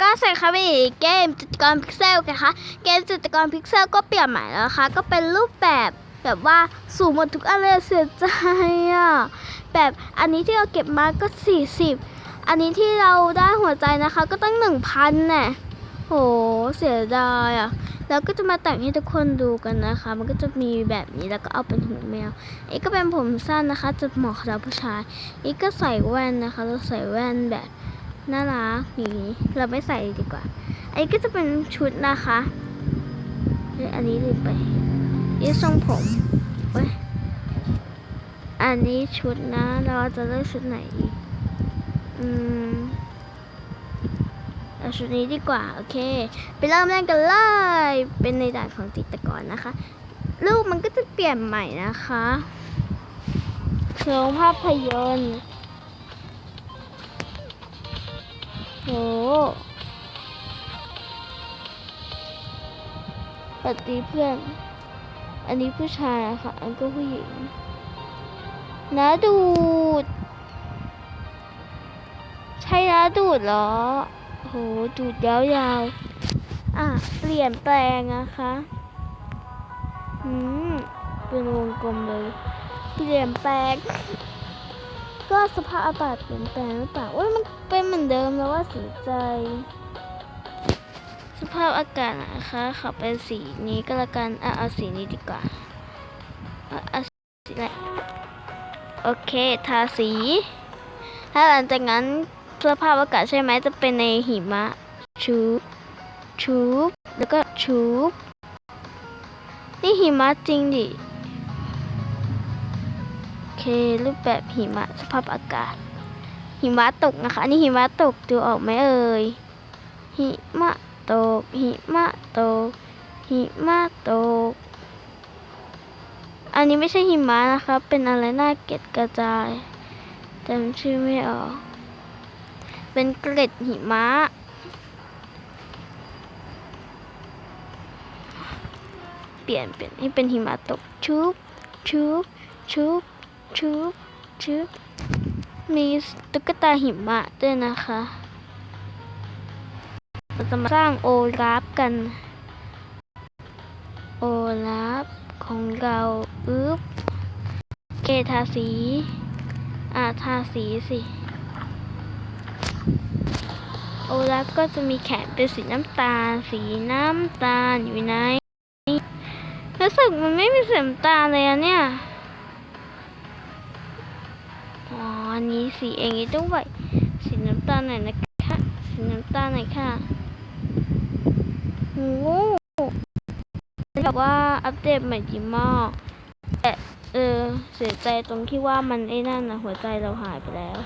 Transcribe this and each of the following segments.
ก็ใส่เข้าไปในเกมจิตรกรพิกเซลกันคะเกมจิตรกรพิกเซลก็เปลี่ยนใหม่แล้วนะคะ ก็เป็นรูปแบบแบบว่าสูงหมดทุกอันเลยเสียใจอะแบบอันนี้ที่เราเก็บมาก็ 40 อันนี้ที่เราได้หัวใจนะคะ ก็ตั้ง1,000น่ะโหเสียดายอะแล้วก็จะมาแต่งให้ทุกคนดูกันนะคะ มันก็จะมีแบบนี้แล้วก็เอาเป็นหูแมวอันนี้ก็เป็นผมสั้นนะคะ จะเหมาะสำหรับผู้ชายอันนี้ก็ใส่แว่นนะคะเราใส่แว่นแบบ น่ารักอย่างนี้เราไม่ใส่ดีกว่า อันนี้ก็จะเป็นชุดนะคะเอ้ยอันนี้ลืมไปนี่ทรงผมเว้ยอันนี้ชุดนะ เราจะเลือกชุดไหนดีอืมเอาชุดนี้ดีกว่า โอเค ไปเริ่มเล่นกันเลย เป็นในด่านของจิตกรนะคะรูปมันก็จะเปลี่ยนใหม่นะคะโรงภาพยนตร์ โหปฏิเพื่อน อันนี้ผู้ชายอะค่ะ อันก็ผู้หญิงนาดูด ใช่นาดูดเหรอ โห ดูดยาวๆ อะ เปลี่ยนแปลงนะคะอืมเป็นวงกลมเลย เปลี่ยนแปลง ก็สภาพอากาศเปลี่ยนแปลงหรือเปล่าโอ้ยมันเป็นเหมือนเดิมแล้วว่าสีใจ สภาพอากาศนะคะขอเป็นสีนี้ก็แล้วกันอะเอาสีนี้ดีกว่าเอาสีอะไรโอเคทาสี ถ้าหลังจากนั้นสภาพอากาศใช่ไหมจะเป็นในหิมะชูบชูบแล้วก็ชูบนี่หิมะจริงดิ เค รูปแบบหิมะสภาพอากาศ หิมะตกนะคะ นี่หิมะตกดูออกไหมเอ่ย หิมะตก หิมะตก หิมะตก อันนี้ไม่ใช่หิมะนะคะ เป็นอะไรน่าเกลียดกระจายจำชื่อไม่ออก เป็นเกล็ดหิมะเปลี่ยนเป็นให้เป็นหิมะตกชุบชุบชุบ ชุบชุบมีตุ๊กตาหิมะด้วยนะคะเราจะมาสร้างโอลาฟกัน โอลาฟของเราอึ๊บเกทาสีอ่าทาสีสิ โอลาฟก็จะมีแขนเป็นสีน้ำตาล สีน้ำตาลอยู่ในรู้สึกมันไม่มีสีน้ำตาลเลยอะเนี่ยี้สีเองด้วยสีน้ำตาลหน่อยนะคะสีน้ำตาลหน่อยค่ะโอ้แบบว่าอัปเดตใหม่ดีมากแต่เออเสียใจตรงที่ว่ามันไอ้นั่นนะหัวใจเราหายไปแล้ว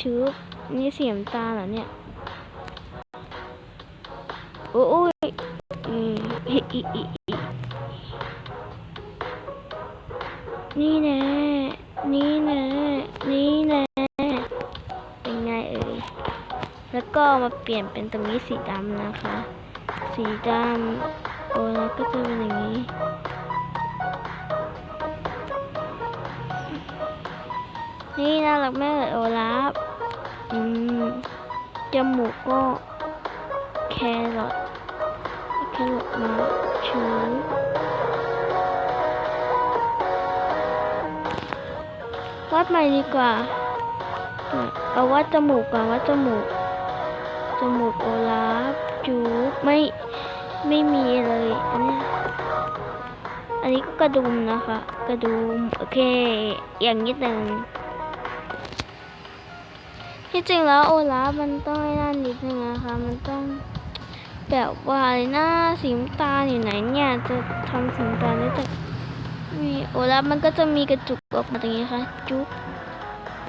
ชืบนี่สีน้ำตาลเหรอเนี่ยโอ้ยอืมอิอิฮินี่แน่นี่แน่ เป็นไงเอ่ย แล้วก็มาเปลี่ยนเป็นตรงนี้สีดำนะคะ สีดำโอ้แล้วก็จะเป็นอย่างนี้ นี่น่ารักมากเลยโอลาฟอืมจมูกก็แครอทแครอทมาชูวาดใหม่ดีกว่า เอาวาดจมูกก่อนวาดจมูก มูกโอลาฟจูบไม่ไม่มีเลย อันนี้ อันนี้ก็กระดุมนะคะ กระดุม โอเค อย่างนิดหนึ่งที่จริงแล้วโอลาฟมันต้องไอ้นั่นนิดนึงนะคะ มันต้องแบบว่าอะไรนะสีน้ำตาลอยู่ไหนเนี่ย จะทำสีน้ำตาลได้จากมีโอลาฟมันก็จะมีกระจุกออกมาตรงนี้ค่ะ จุ๊บ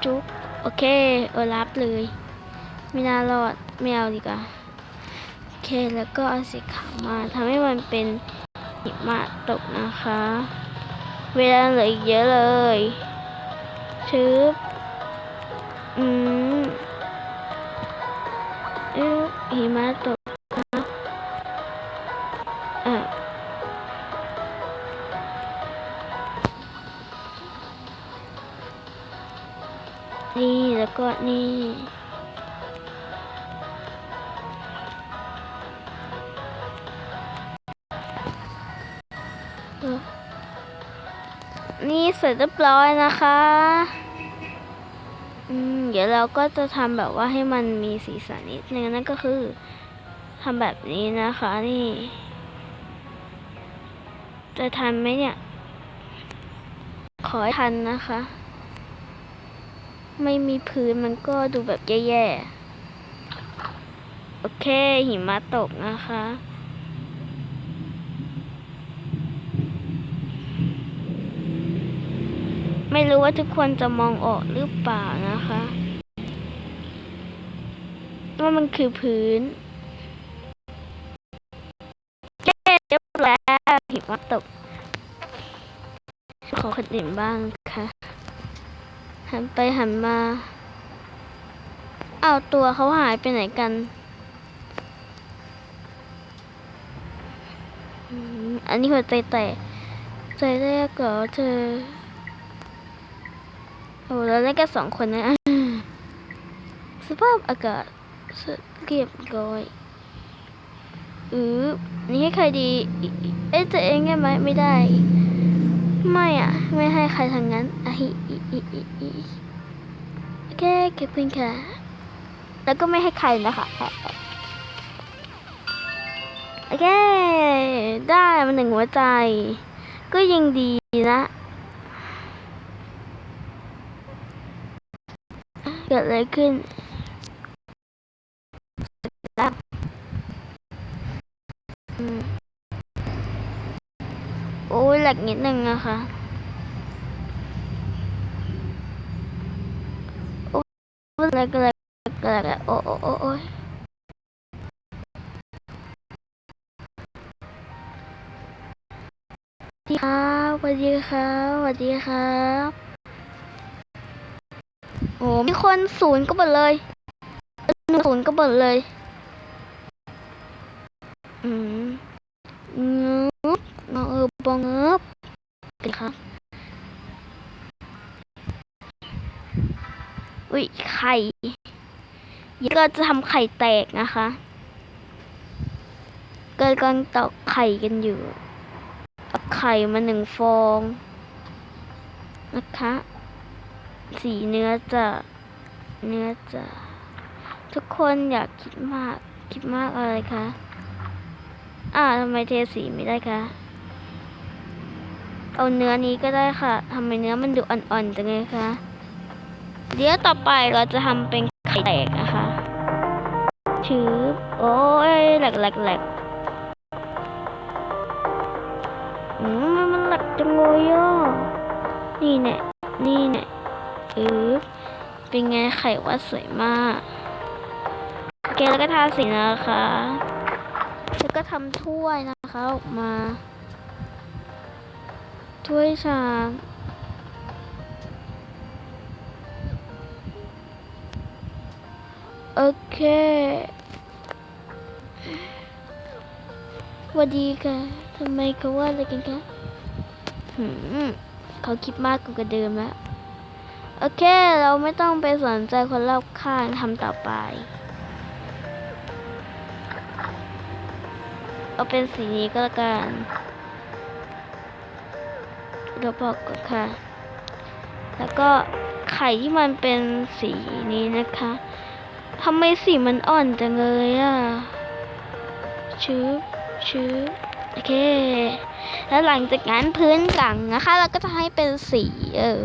จุ๊บโอเค โอลาฟเลย ไม่น่ารอด ไม่เอาดีกว่าโอเคแล้วก็เอาสีขาวมาทำให้มันเป็นหิมะตกนะคะ เวลาเหลืออีกเยอะเลยชึบอืมเอ๊ะหิมะตกนะอะนี่แล้วก็นี่ นี่เสร็จเรียบร้อยนะคะอืมเดี๋ยวเราก็จะทำแบบว่าให้มันมีสีสันนิดนึงนั่นก็คือทำแบบนี้นะคะนี่ จะทันไหมเนี่ย ขอให้ทันนะคะ ไม่มีพื้นมันก็ดูแบบแย่ๆ โอเคหิมะตกนะคะ ไม่รู้ว่าทุกคนจะมองออกหรือเปล่านะคะว่ามันคือพื้นเย้เรียบแล้วหิมะตก ขอคนอื่นบ้างค่ะหันไปหันมาเอาตัวเขาหายไปไหนกัน อันนี้หัวใจแตกใจแรกเหรอเธอ โอ้แล้วเล่นกันสองคนนะ สภาพอากาศเรียบร้อยอือนี่ให้ใครดีอิอิเอ๊ะตัวเองได้ไหมไม่ได้ ไม่อะ ไม่ให้ใครทางนั้นอะฮิอิอิอิอิโอเคเก็บเพื่อนค่ะ แล้วก็ไม่ให้ใครนะคะแอะแอะโอเค ได้มาหนึ่งหัวใจ ก็ยังดีนะ เกิดอะไรขึ้นแล้วโอ้ยหลักนิดนึงนะคะโอ้ยแหลกแหลกแหลกแหลกโอ้โอ้โอ้โอ้ยสวัสดีครับสวัสดีครับสวัสดีครับ โอ้มีคนศูนย์ก็หมดเลยหนึ่งศูนย์ก็หมดเลย อืมงึบงเออบงึบดีครับอุ้ยไข่ยี่ก็จะทำไข่แตกนะคะเกิดกำลังตอกไข่กันอยู่เอาไข่มาหนึ่งฟองนะคะ สีเนื้อจะเนื้อจะทุกคนอยากคิดมากคิดมากอะไรคะอ่าทำไมเทสีไม่ได้คะเอาเนื้อนี้ก็ได้ค่ะทำไมเนื้อมันดูอ่อนๆจังเลยคะเดี๋ยวต่อไปเราจะทำเป็นไข่แตกนะคะชืบโอ้ยแหลกแหลกแหลกอืมมันหลักจังเลยอะนี่เนี่ยนี่เนี่ ยอือเป็นไงไข่ว่าสวยมาก โอเคแล้วก็ทาสีนะคะ แล้วก็ทำถ้วยนะคะออกมา ถ้วยชามโอเคสวัสดีค่ะทำไมเขาว่าอะไรกันคะเขาคิดมากกว่าเดิมแล้ว โอเค เราไม่ต้องไปสนใจคนรอบข้างทำต่อไป เอาเป็นสีนี้ก็แล้วกันเราบอกก่อนค่ะ แล้วก็ไข่ที่มันเป็นสีนี้นะคะทำไมสีมันอ่อนจังเลยอะชื้อชื้อโอเค แล้วหลังจากนั้นพื้นหลังนะคะ เราก็จะให้เป็นสีเออ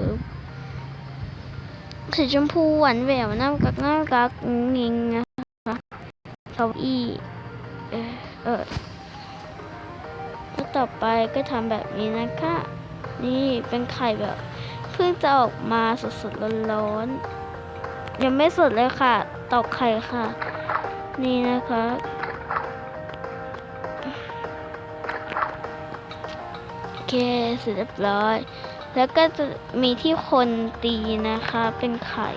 สีชมพูหวานแหววน้ำกักน้ำกักงิงนะคะเก้าอี้เออเออแล้วต่อไปก็ทำแบบนี้นะคะ นี่เป็นไข่แบบเพิ่งจะออกมาสดๆร้อนๆยังไม่สดเลยค่ะ ตอกไข่ค่ะ นี่นะคะโอเคเสร็จเรียบร้อย แล้วก็จะมีที่คนตีนะคะ เป็นไข่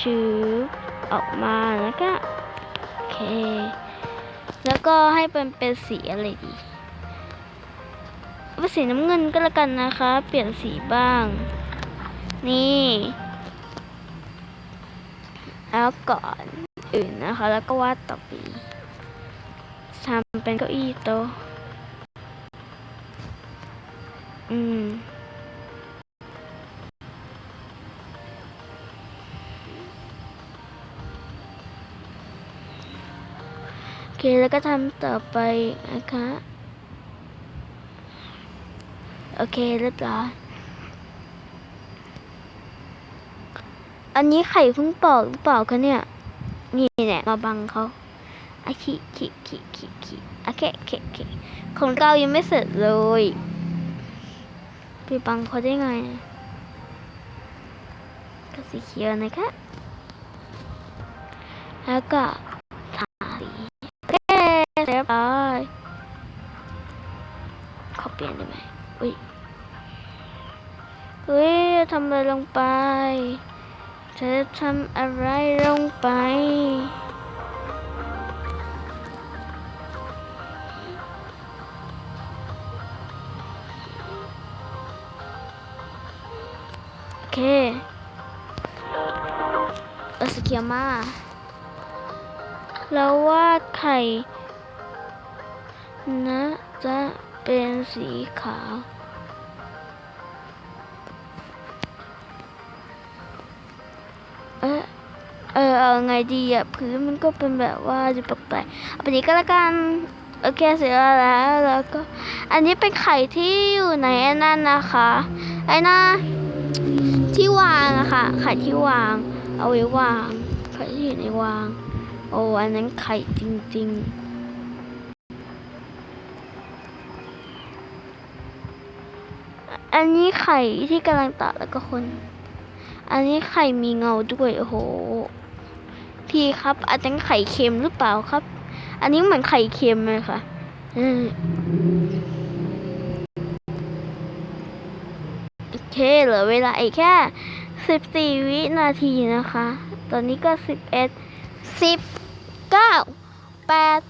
ชื้อออกมาแล้วก็โอเค แล้วก็ให้เป็นเป็นสีอะไรดีเป็นสีน้ำเงินก็แล้วกันนะคะ เปลี่ยนสีบ้าง นี่ แล้วก่อนอื่นนะคะ แล้วก็วาดต่อไปทำเป็นเก้าอี้โต๊ะ อืม โอเค แล้วก็ทำต่อไปนะคะ โอเคเรียบร้อยอันนี้ไข่เพิ่งปอกหรือเปล่าคะเนี่ย นี่เนี่ยมาบังเขาอะขีขีขีขีขีอะแค่แค่แค่ของเรายังไม่เสร็จเลย ไปบังเขาได้ไงก็สีเขียวนะคะ แล้วก็ทาสีโอเคเรียบร้อยขอเปลี่ยนได้ไหมอุ้ยเฮ้ยทำอะไรลงไป เธอทำอะไรลงไป เคเอสเขียมาแล้ววาดไข่นะจะเป็นสีขาว เออเออเอาไงดีอะพื้นมันก็เป็นแบบว่าจะแปลกๆเอาไปนี้ก็แล้วกันโอเคเสร็จแล้วแล้วก็ อันนี้เป็นไข่ที่อยู่ในไอ้นั่นนะคะ ไอ้น่า ที่วางอะค่ะ ไข่ที่วาง เอาไว้วาง ไข่ที่อยู่ในวาง โอ้อันนั้นไข่จริง ๆอันนี้ไข่ที่กำลังตัดแล้วก็คน อันนี้ไข่มีเงาด้วยโอ้โห พี่ครับอาจจะไข่เค็มหรือเปล่าครับ อันนี้เหมือนไข่เค็มเลยค่ะ อืมโอ เคเหลือเวลาอีกแค่สิบสี่วินาทีนะคะ ตอนนี้ก็สิบเอ็ดสิบเก้าแปด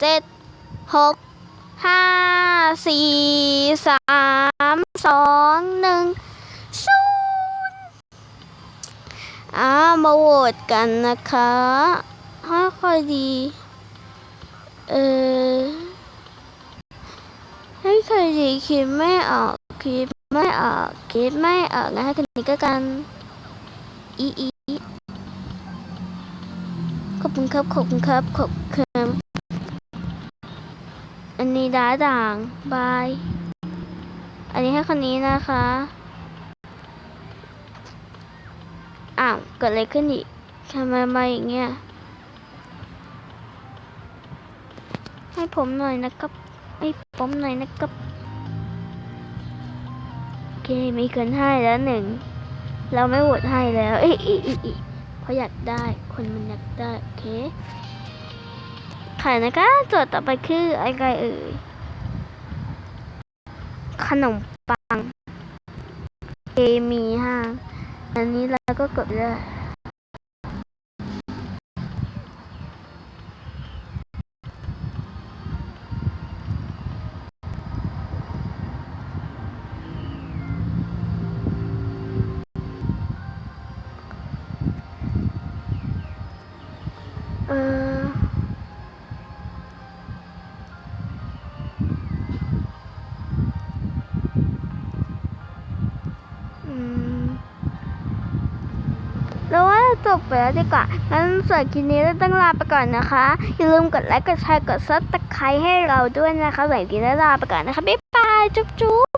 เจ็ดหกห้าสี่สามสองหนึ่งศูนอ่ามาโหวตกันนะคะให้ค่อยดี เออให้ใครดีคิดไม่ออกคิด ไม่ออกคิดไม่ออกนะให้คนนี้ก็กัน อีอีขอบคุณครับขอบคุณครับขอบคุณอันนี้ดาด่างบาย อันนี้ให้คนนี้นะคะ อ้าวเกิดอะไรขึ้นอีกทำไมมาอย่างเงี้ย ให้ผมหน่อยนะครับ ให้ผมหน่อยนะครับ เค มีคนให้แล้วหนึ่ง เราไม่โหวตให้แล้ว เอ๊ะอีอีอีเพราะอยากได้ คนมันอยากได้ โอเคขายนะคะโจทย์ต่อไปคืออะไรเอ่ย ขนมปัง เคมีห้างอันนี้เราก็กดเลย เออแล้วว่าจบไปแล้วดีกว่า งั้นส่วนคลิปนี้เราต้องลาไปก่อนนะคะ อย่าลืมกดไลค์ กดแชร์ กดซับสไครต์ให้เราด้วยนะคะสำหรับคลิปนี้ลาไปก่อนนะคะ บ๊ายบาย จุ๊บ